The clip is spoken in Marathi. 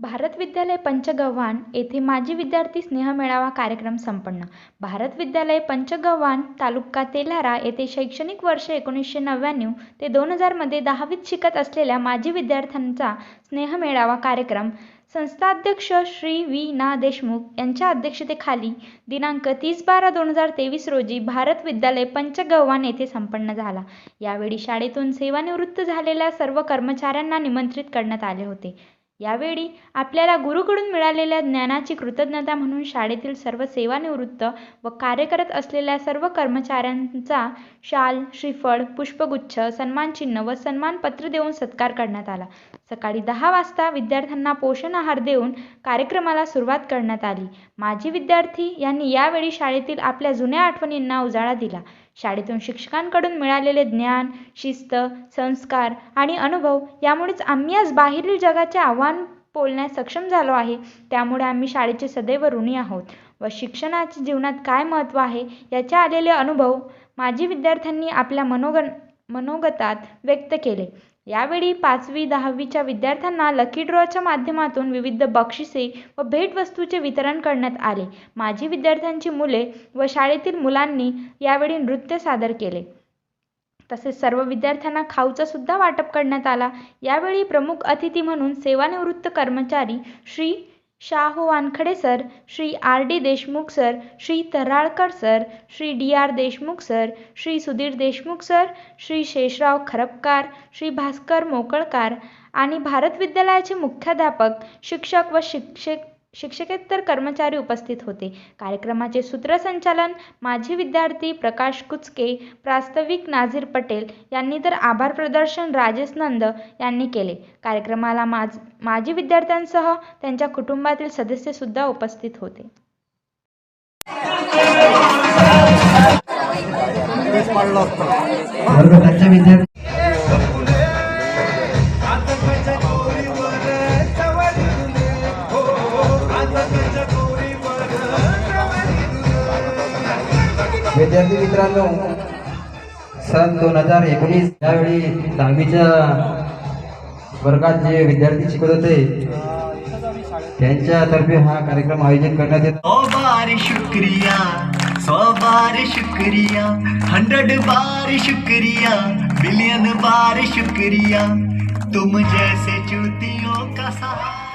भारत विद्यालय पंचगव्हाण येथे माजी विद्यार्थी स्नेहमेळावा कार्यक्रम संपन्न. भारत विद्यालय पंचगव्हाण तालुका तेलारा येथे शैक्षणिक वर्ष एकोणीसशे नव्याण्णव ते दोन हजारमध्ये दहावीत शिकत असलेल्या माजी विद्यार्थ्यांचा स्नेह मेळावा कार्यक्रम संस्थाध्यक्ष श्री वी ना देशमुख यांच्या अध्यक्षतेखाली दिनांक तीस बारा दोन हजार तेवीस रोजी भारत विद्यालय पंचगव्हाण येथे संपन्न झाला. यावेळी शाळेतून सेवानिवृत्त झालेल्या सर्व कर्मचाऱ्यांना निमंत्रित करण्यात आले होते. यावेळी आपल्याला गुरुकडून मिळालेल्या ज्ञानाची कृतज्ञता म्हणून शाळेतील सर्व सेवानिवृत्त व कार्यरत असलेल्या सर्व कर्मचाऱ्यांचा शाल श्रीफळ पुष्पगुच्छ सन्मानचिन्ह व सन्मानपत्र देऊन सत्कार करण्यात आला. सकाळी दहा वाजता विद्यार्थ्यांना पोषण आहार देऊन कार्यक्रमाला सुरुवात करण्यात आली. माजी विद्यार्थी यांनी यावेळी शाळेतील आपल्या जुन्या आठवणींना उजाळा दिला. शाळेतून शिक्षकांकडून मिळालेले ज्ञान शिस्त संस्कार आणि अनुभव यामुळेच आम्ही आज बाहेरील जगाचे आव्हान बोलण्यास सक्षम झालो आहे. त्यामुळे आम्ही शाळेचे सदैव ऋणी आहोत. व शिक्षणाच्या जीवनात काय महत्त्व आहे याचे आलेले अनुभव माजी विद्यार्थ्यांनी आपल्या मनोगण मनोगतात व्यक्त केले. यावेळी पाचवी दहावीच्या विद्यार्थ्यांना लकी ड्रॉच्या माध्यमातून विविध बक्षिसे व भेटवस्तूचे वितरण करण्यात आले. माजी विद्यार्थ्यांची मुले व शाळेतील मुलांनी यावेळी नृत्य सादर केले. तसेच सर्व विद्यार्थ्यांना खाऊचा सुद्धा वाटप करण्यात आला. यावेळी प्रमुख अतिथी म्हणून सेवानिवृत्त कर्मचारी Shri Shahu Wankhade sir Shri R D Deshmukh sir Shri Taralkar sir Shri D R Deshmukh sir Shri Sudhir Deshmukh sir Shri Shesharao Kharapkar Shri Bhaskar Mokalkar आणि भारत विद्यालयाचे मुख्याध्यापक शिक्षक व शिक्षक शिक्षकेतर कर्मचारी उपस्थित होते. कार्यक्रमाचे सूत्रसंचालन माजी विद्यार्थी प्रकाश कुचके प्रास्ताविक नाझीर पटेल यांनी तर आभार प्रदर्शन राजेश नंद यांनी केले. कार्यक्रमाला माज माजी विद्यार्थ्यांसह त्यांच्या कुटुंबातील सदस्यसुद्धा उपस्थित होते. विद्यार्थी विद्यार्थी मित्रांनो सन दोन हजार एकोणीस त्यावेळी दहावीच्या वर्गात जे विद्यार्थी शिकत होते त्यांच्यातर्फे हा कार्यक्रम आयोजित करण्यात येत. सौ बार शुक्रिया सौ बार शुक्रिया हंड्रेड बार शुक्रिया बिलियन बार शुक्रिया तुम जैसे चुतियों का सहारा।